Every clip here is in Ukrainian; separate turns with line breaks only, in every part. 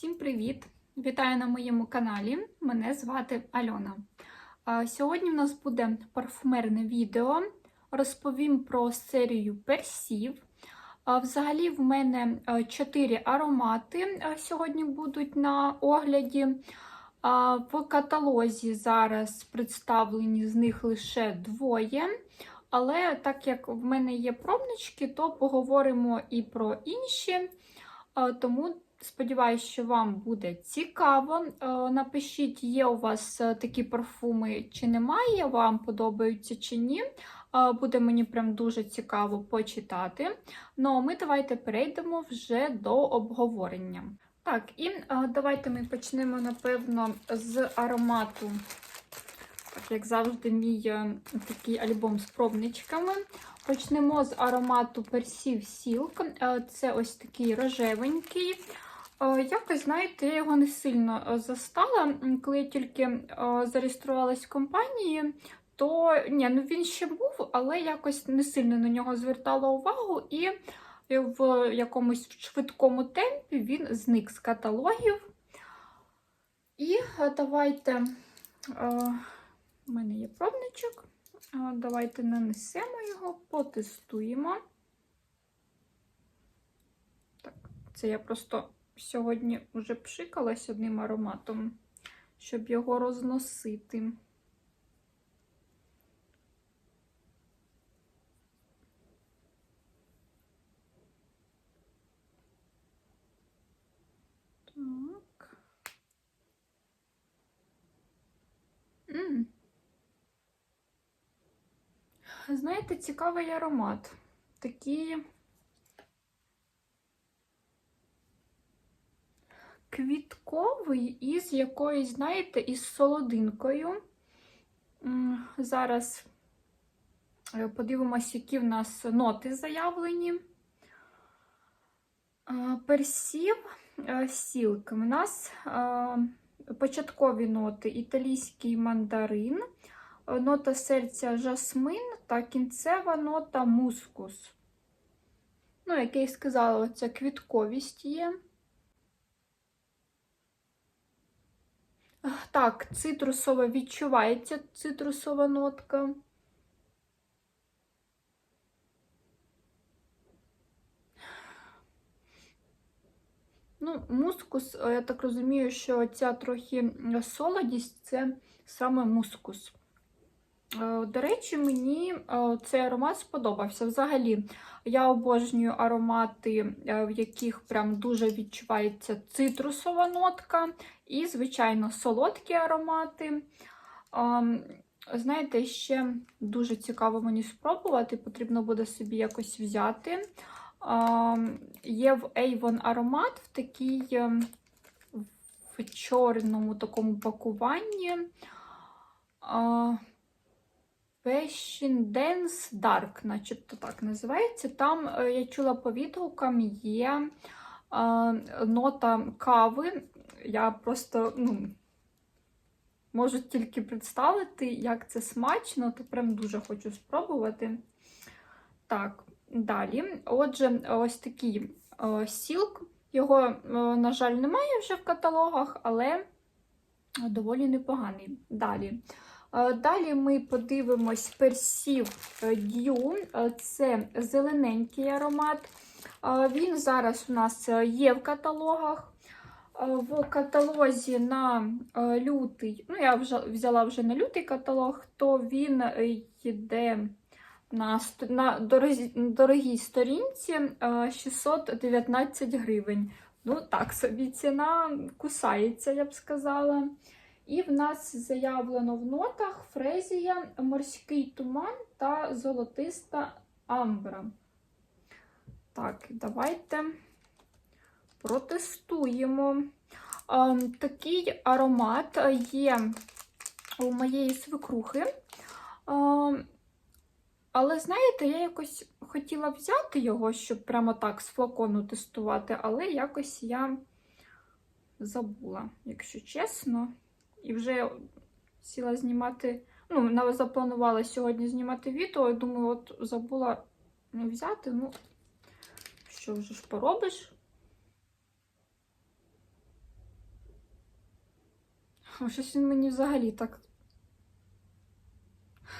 Всім привіт! Вітаю на моєму каналі. Мене звати Альона. Сьогодні в нас буде парфумерне відео. Розповім про серію персів. Взагалі, в мене 4 аромати сьогодні будуть на огляді. В каталозі зараз представлені з них лише двоє. Але так як в мене є пробнички, то поговоримо і про інші. Тому сподіваюся, що вам буде цікаво. Е, Напишіть, є у вас е, такі парфуми чи немає, вам подобаються чи ні. Е, Буде мені прям дуже цікаво почитати. Ну, а ми давайте перейдемо вже до обговорення. Так, і давайте ми почнемо, напевно, з аромату. Так, як завжди, мій такий альбом з пробничками. Почнемо з аромату. Е, Це ось такий рожевенький. Е, Якось, знаєте, я його не сильно е, застала. Коли я тільки е, зареєструвалась в компанії, то ні, ну він ще був, але якось не сильно на нього звертала увагу, і в якомусь швидкому темпі він зник з каталогів. І давайте. у мене є пробничок. Давайте нанесемо його, потестуємо. Так, це я просто сьогодні вже пшикалась одним ароматом, щоб його розносити. Так. М. Знаєте, цікавий аромат. Такий квітковий із якоюсь, знаєте, із солодинкою. Зараз е, подивимося, які в нас ноти заявлені. Е, Персів е, сілк. У нас початкові ноти італійський мандарин, нота серця жасмин та кінцева нота мускус. Ну, як я і сказала, ця квітковість є. Так, цитрусова відчувається цитрусова нотка. Ну, мускус, е, я так розумію, що ця трохи солодість це саме мускус. Е, До речі, мені е, цей аромат сподобався. Взагалі, я обожнюю аромати, е, в яких прям дуже відчувається цитрусова нотка, і, звичайно, солодкі аромати. Ем, Знаєте, ще дуже цікаво мені спробувати, потрібно буде собі якось взяти. Ем, Є в Avon аромат в такій ем, в чорному такому пакуванні. Passion Dance Dark, начебто так називається. Там, е, я чула по відгукам, є е, нота кави. Я просто ну, можу тільки представити, як це смачно, то прям дуже хочу спробувати. Так, далі. Отже, ось такий е, сілк. Його, на жаль, немає вже в каталогах, але доволі непоганий. Далі. Е, Далі ми подивимось персів Дю. Це зелененький аромат. Е, Він зараз у нас є в каталогах. Е, В каталозі на е, лютий, ну я вже взяла вже на лютий каталог, то він е, йде на, на дорозі- дорогій сторінці е, 619 гривень. Ну, так собі ціна кусається, я б сказала. І в нас заявлено в нотах фрезія, морський туман та золотиста амбра. Так, давайте протестуємо. Ем, Такий аромат є у моєї свекрухи. Ем, Але, знаєте, я якось хотіла взяти його, щоб прямо так з флакону тестувати, але якось я забула, якщо чесно. І вже сіла знімати. Ну, навіть запланувала сьогодні знімати відео. Думаю, от забула не взяти. Ну, що вже ж поробиш? Щось він мені взагалі так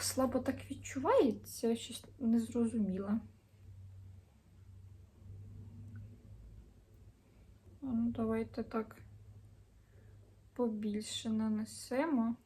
слабо так відчувається, щось незрозуміле. А Ну, давайте так побільше нанесемо.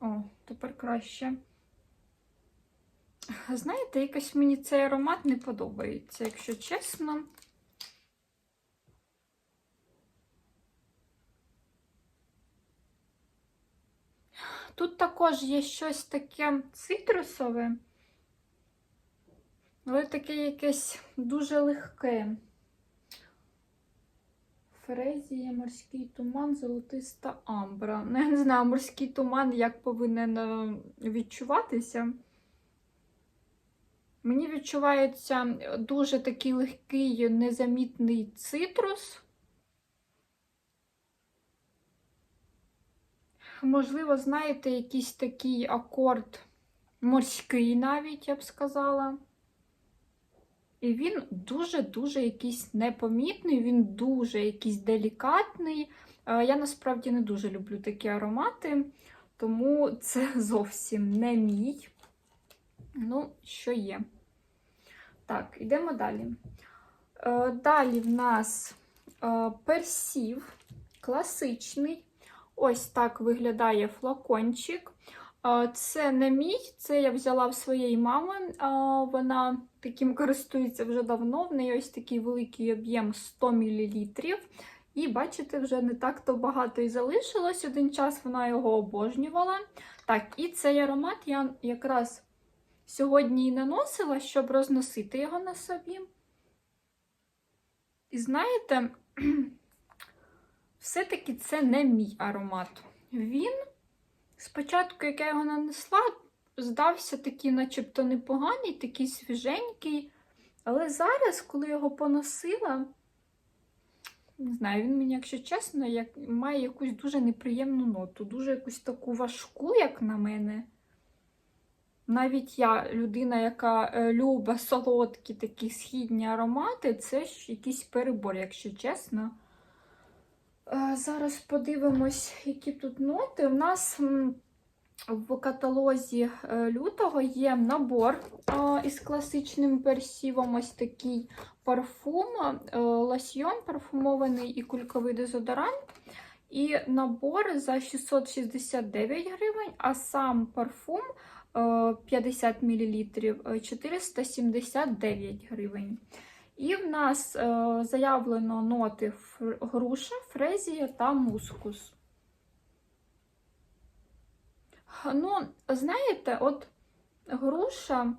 О, тепер краще. Знаєте, якось мені цей аромат не подобається, якщо чесно. Тут також є щось таке цитрусове, але таке якесь дуже легке. Фрезія, морський туман, золотиста амбра. Ну, я не знаю, морський туман як повинен е, відчуватися. Мені відчувається дуже такий легкий, незамітний цитрус. Можливо, знаєте, якийсь такий акорд морський навіть, я б сказала. І він дуже-дуже якийсь непомітний, він дуже якийсь делікатний. Е, Я насправді не дуже люблю такі аромати, тому це зовсім не мій. Ну, що є. Так, йдемо далі. Е, Далі в нас е, персів класичний. Ось так виглядає флакончик. Це не мій, це я взяла в своєї мами. Вона таким користується вже давно. В неї ось такий великий об'єм 100 мл. І бачите, вже не так-то багато і залишилось. Один час вона його обожнювала. Так, і цей аромат я якраз сьогодні і наносила, щоб розносити його на собі. І знаєте, все-таки це не мій аромат. Він, спочатку, як я його нанесла, здався такий, начебто, непоганий, такий свіженький. Але зараз, коли його поносила, не знаю, він мені, якщо чесно, як, має якусь дуже неприємну ноту, дуже якусь таку важку, як на мене. Навіть я, людина, яка е, любить солодкі такі східні аромати, це ж якийсь перебор, якщо чесно. Е, Зараз подивимось, які тут ноти. У нас в каталозі е, лютого є набор е, із класичним персівом, ось такий парфум, лосьйон парфумований і кульковий дезодорант. І набор за 669 гривень, а сам парфум е, 50 мл 479 гривень. І в нас е, заявлено ноти груша, фрезія та мускус. Ну, знаєте, от груша,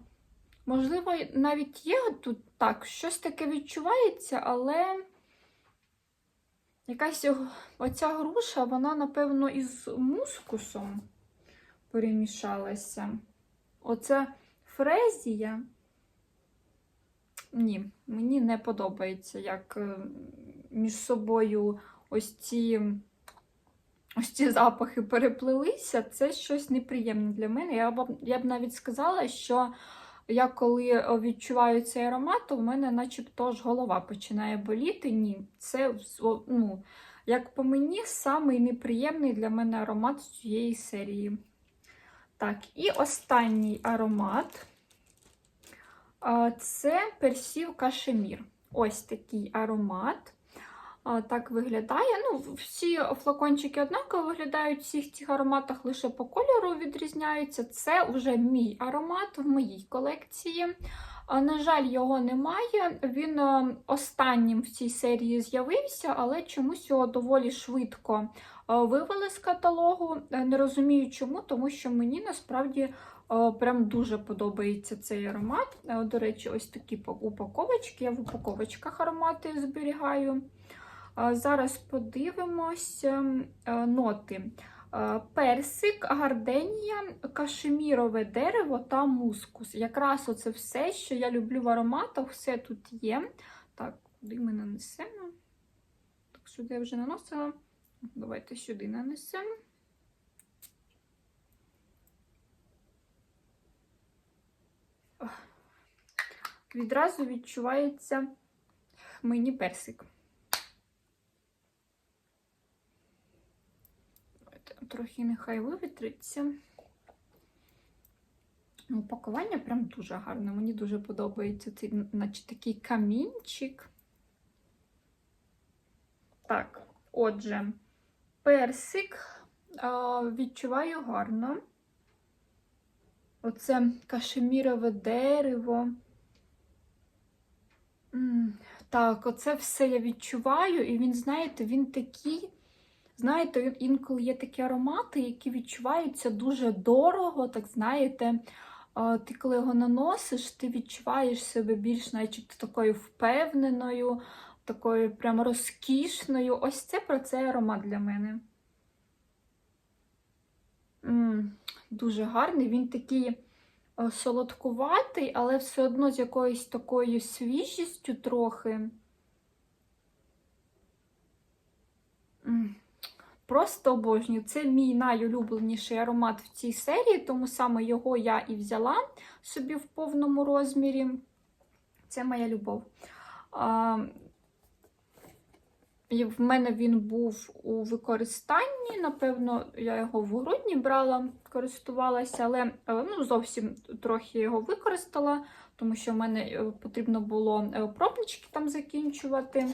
можливо, навіть є тут так, щось таке відчувається, але якась оця груша, вона, напевно, із мускусом перемішалася. Оце фрезія. Ні, мені не подобається, як е, між собою ось ці, ось ці запахи переплилися. Це щось неприємне для мене. Я б, я б навіть сказала, що я коли е, відчуваю цей аромат, то в мене начебто ж голова починає боліти. Ні, це ну, як по мені, самий неприємний для мене аромат з цієї серії. Так, і останній аромат. Це персів кашемір. Ось такий аромат. Так виглядає. Ну, Всі флакончики однаково виглядають, в всіх цих ароматах лише по кольору відрізняються. Це вже мій аромат в моїй колекції. На жаль, його немає. Він останнім в цій серії з'явився, але чомусь його доволі швидко вивели з каталогу. Не розумію чому, тому що мені насправді Прям дуже подобається цей аромат. Е, До речі, ось такі упаковочки. Я в упаковочках аромати зберігаю. Е, Зараз подивимось е, ноти. Е, Персик, гарденія, кашемірове дерево та мускус. Якраз оце все, що я люблю в ароматах, все тут є. Так, куди ми нанесемо? Так, сюди я вже наносила. Давайте сюди нанесемо. відразу відчувається мені персик. Трохи нехай вивітриться. Ну, упакування прям дуже гарне. Мені дуже подобається цей, наче такий камінчик. Так, отже, персик а, відчуваю гарно. Оце кашемірове дерево. М, Так, оце все я відчуваю, і він, знаєте, він такий. Знаєте, інколи є такі аромати, які відчуваються дуже дорого, так знаєте. Ти коли його наносиш, ти відчуваєш себе більш начебто такою впевненою, такою прямо розкішною. Ось це про цей аромат для мене. М, Дуже гарний. Він такий солодкуватий, але все одно з якоюсь такою свіжістю трохи. Просто обожнюю. Це мій найулюбленіший аромат в цій серії, тому саме його я і взяла собі в повному розмірі. Це моя любов. В мене він був у використанні. Напевно, я його в грудні брала, користувалася, але е, ну, зовсім трохи його використала, тому що в мене е, потрібно було е, пробнички там закінчувати.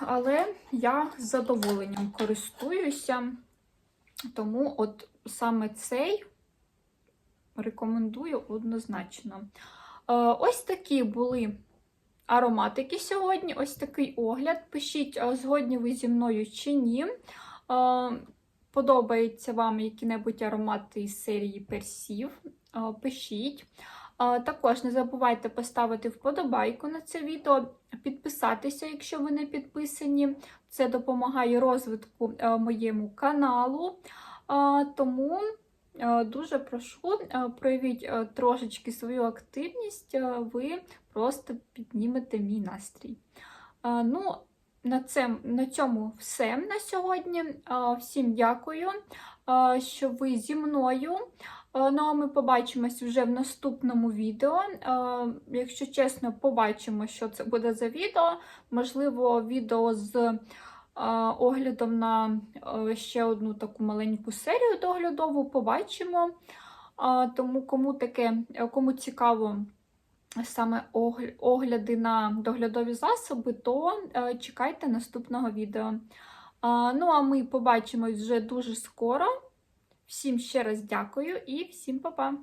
Але я з задоволенням користуюся, тому от саме цей рекомендую однозначно. Ось такі були ароматики сьогодні. Ось такий огляд. Пишіть, згодні ви зі мною чи ні. Подобаються вам які-небудь аромати із серії персів. Пишіть. Також не забувайте поставити вподобайку на це відео, підписатися, якщо ви не підписані. Це допомагає розвитку моєму каналу. Тому дуже прошу, е, проявіть е, трошечки свою активність, е, ви просто піднімете мій настрій. Е, Ну, на, це, на цьому все на сьогодні. Е, Всім дякую, е, що ви зі мною. Е, Ну, а ми побачимось вже в наступному відео. Е, Якщо чесно, побачимо, що це буде за відео. Можливо, відео з е, оглядом на е, ще одну таку маленьку серію доглядову побачимо. Тому кому таке, е, кому цікаво саме огляди на доглядові засоби, то е, чекайте наступного відео. Ну, а ми побачимось вже дуже скоро. Всім ще раз дякую і всім па-па!